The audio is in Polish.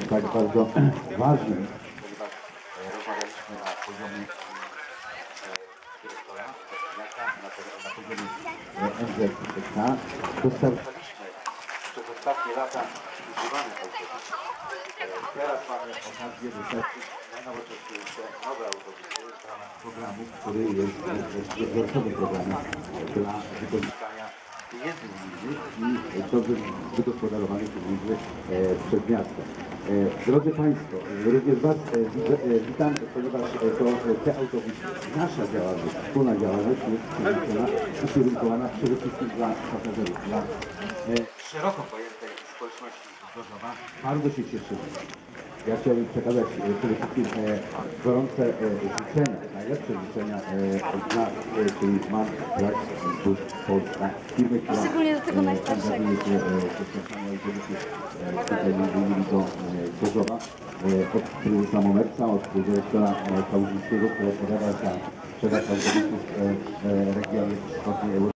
tym tak bardzo ważnym, e, rozmawialiśmy na poziomie e, dyrektora, na, po- na poziomie e, NZK. Dostarczaliśmy przez ostatnie lata używane autobusy. E, Teraz mamy okazję dostarczyć najnowocześniejsze nowe autobusy w ramach programu, który jest e, wzorcowym programem dla wykorzystania dobrze wygospodarowanych e, przez miasto. E, Drodzy Państwo, e, również Was witam, ponieważ to te autobusy, nasza działalność, wspólna działalność jest przeznaczona i kierunkowana przede wszystkim dla pasażerów, dla szeroko pojętej społeczności Gorzowa. Bardzo się cieszymy. Ja chciałbym przekazać e, przede wszystkim e, gorące e, życzenia, najlepsze życzenia e, dla e, czyli MAN Black Bus Polska, firmy, która Szczególnie do tego e, najstarszego. Gorzowa, e, od prezesa Momerca, od dyrektora Kałużyńskiego, który odpowiada za sprzedaż autobusów e, w e, regionie wschodniej Europy.